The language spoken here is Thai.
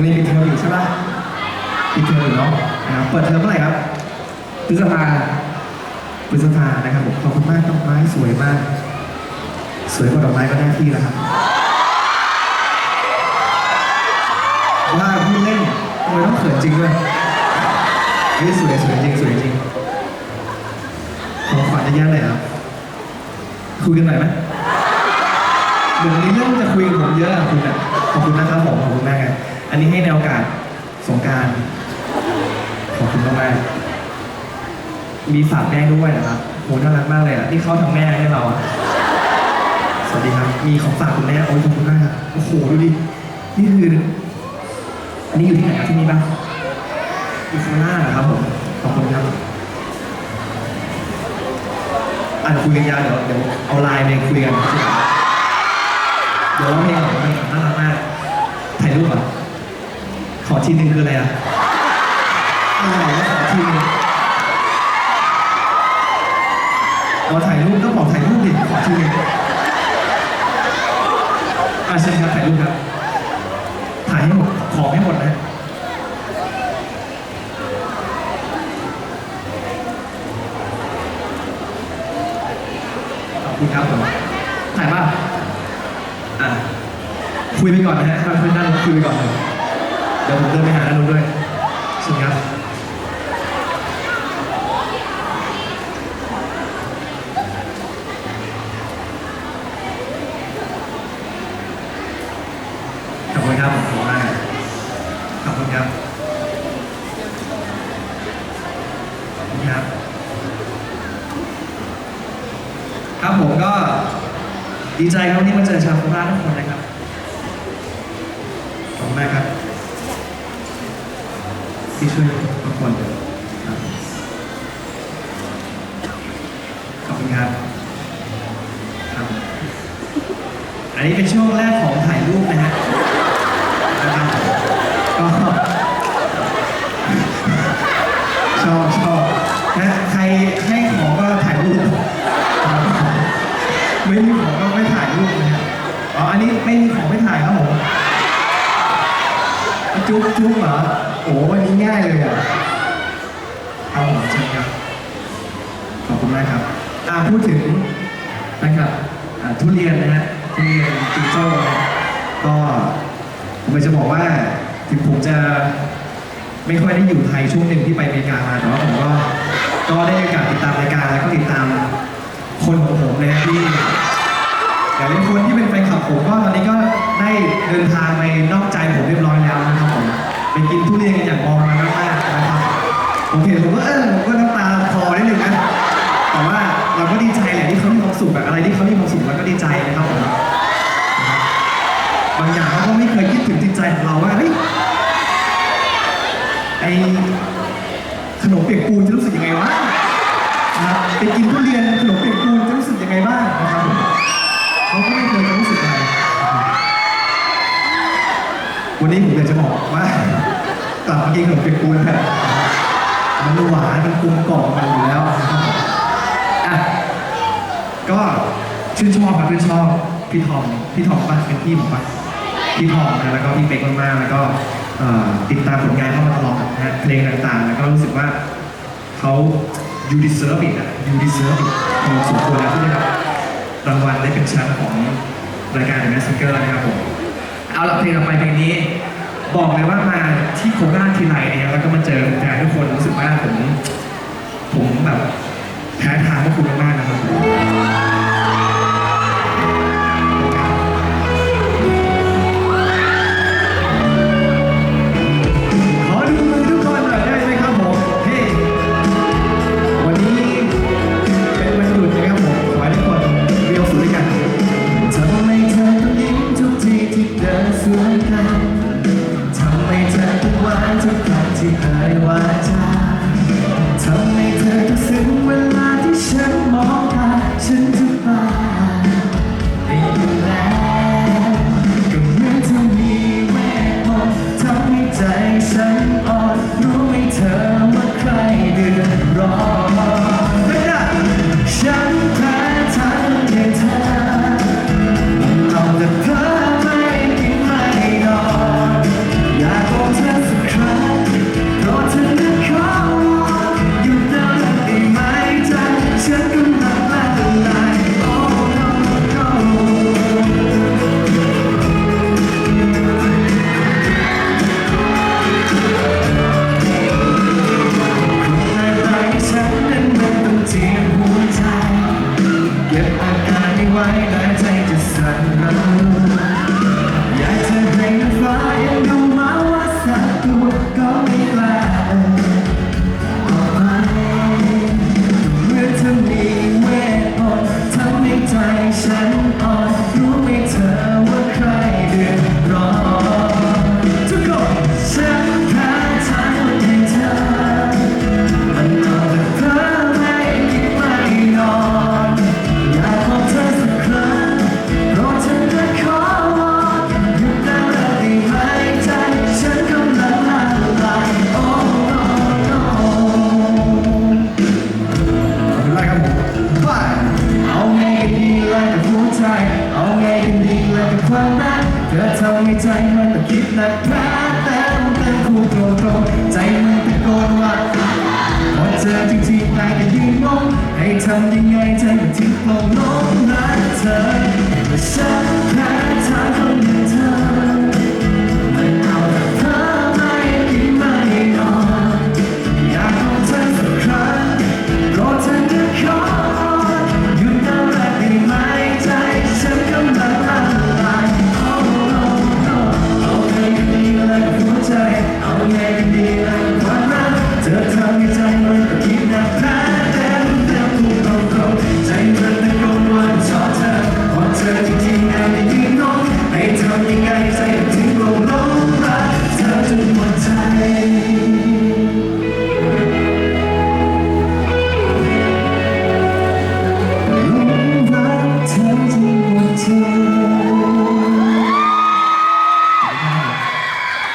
วันนี้ปิดเทอมอยู่ใช่ปะปิดเทอมอยู่เนาะนะครับเปิดเทอมเมื่อไหร่ครับพฤษภาพฤษภานะครับผมขอบคุณมากดอกไม้สวยมาก สวยกว่าดอกไม้ก็ได้าที่แล้วครับว่าพูดเล่นทำไมต้องเขินจริงด้วยเฮ้ยสวยสวยจริงสวยจริงของขวัญจะยากเลยครับคุยกันหน่อยไหมเดี๋ยววันนี้เรื่อง สงการขอบคุณมากๆมีฝากแม่ด้วยนะครับโหน่ารักมากเลยอะนี่เขาทำแม่ให้เราอะสวัสดีครับ มีของฝากคุณแม่โอ้ยขอบคุณมากครับโอ้โหดูดินี่คือ อันนี้อยู่ที่ไหนครับที่นี่บ้างอยู่โครานะครับผมขอบคุณครับอ่านคุยกันยาวเดี๋ยวเดี๋ยวเอาไลน์ไปคุยกันเดี๋ยวร้องเพลงก่อนร้องเพลงก่อนน่ารักมากถ่ายรูปอะ ขอทีนึงคืออะไรอะอะไรนะขอทีนึงเราถ่ายรูปก็บอกถ่ายรูปดิขอทีนึงอะเชิญครับถ่ายรูปครับ ถ่ายให้หมด ขอให้หมดนะขอบคุณครับผมถ่ายป่ะอะคุยไปก่อนนะฮะถ้าคุยนั่งคุยไปก่อนเลย ดี๋ยวผมเดินไปหาด้านนู้นด้วยเชิครับขอบคุณครับขอบคุณมากขอบคุณครับขอบคุณครับ ครับผมก็ดีใจครับที่มาเจอชาวโคราชทุกคนนะครับขอบคุณมากครับ ที่ช่วยทุกคนครับขอบคุณครับครับ อันนี้เป็นช่วงแรกของถ่ายรูปนะฮะนะครับก็ชอบชอบนะใครให้ของก็ถ่ายรูปไม่มีของก็ไม่ถ่ายรูปนะฮะอ๋ออันนี้ไม่มีของไม่ถ่ายครับผม จุ๊บจุ๊บเหรอโอ้วันนี้ง่ายเลยอะเอาเหรอเชิญครับ ขอบคุณมากครับอ่าพูดถึงนะครับอ่าทุเรียนนะฮะทุเรียนจิงโจ้นะก็ผมอยากจะบอกว่าถึงผมจะไม่ค่อยได้อยู่ไทยช่วงหนึ่งที่ไปอเมริกามาแต่ว่าผมก็ก็ได้มีโอกาสติดตามรายการแล้วก็ติดตามคนของผมนะฮะที่ หลายๆคนที่เป็นแฟนคลับผมก็ตอนนี้ก็ได้เดินทางไปนอกใจผมเรียบร้อยแล้วนะครับผมไปกินทุเรียนกันอย่างมองมามากๆนะครับผมเห็นผมก็เออผมก็น้ำตาคลอนิดนึงนะากลับมากินขนมเปียกปูนะมันหวานมันกลมกล่อมกันอยู่แล้วอะก็ชื่นชอบครับชื่นชอบพี่ทอมพี่ทอมป่ะเป็นพี่ผมป่ะพี่ทอมนะแล้วก็พี่เป๊กมากๆแล้วก็ติดตามผลงานเขามาตลอดนะฮะเพลงต่างๆ แล้วก็รู้สึกว่าเขา you deserve it อะ you deserve it พอสมควรแล้วที่ได้รับรางวัลได้เป็นแชมป์ของรายการ The Mask Singer นะครับผม เอาละเพลงต่อไปเพลงนี้ บอกเลยว่ามาที่โคราชทีไรเนี่ยแล้วก็มาเจอแฟนทุกคนรู้สึกว่าผมผมแบบแพ้ทางพวกคุณมากๆนะครับ Just say to know. ไม่ใจมันต้คิดนักพลาดแต่ต้องเต็มคู่ตรงตรใจมันตะโกนว่าพอเจอจริงๆใต่ก็ยืนงงให้ทำยังไงใจมันถึงปลงน้องนั้นเธอแต่ฉันแค่